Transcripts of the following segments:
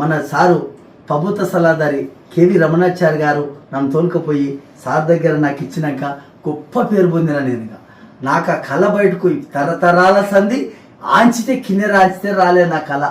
మన సారు ప్రభుత్వ సలహాదారి కేవి రమణాచారి గారు నన్ను తోలుకపోయి సార్ దగ్గర నాకు ఇచ్చినాక గొప్ప పేరు పొందిన నేను నాకు ఆ కళ బయటకు తరతరాల సంధి ఆంచితే కింద రాంచితే రాలే నా కళ.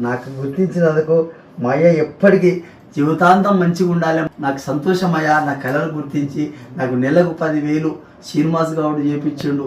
నాకు గుర్తించినందుకు మా అయ్య ఎప్పటికీ జీవితాంతం మంచిగా ఉండాలి. నాకు సంతోషమయ్యా నా కళను గుర్తించి నాకు నెలకు పదివేలు శ్రీనివాస్ గౌడ్ చేపించిండు.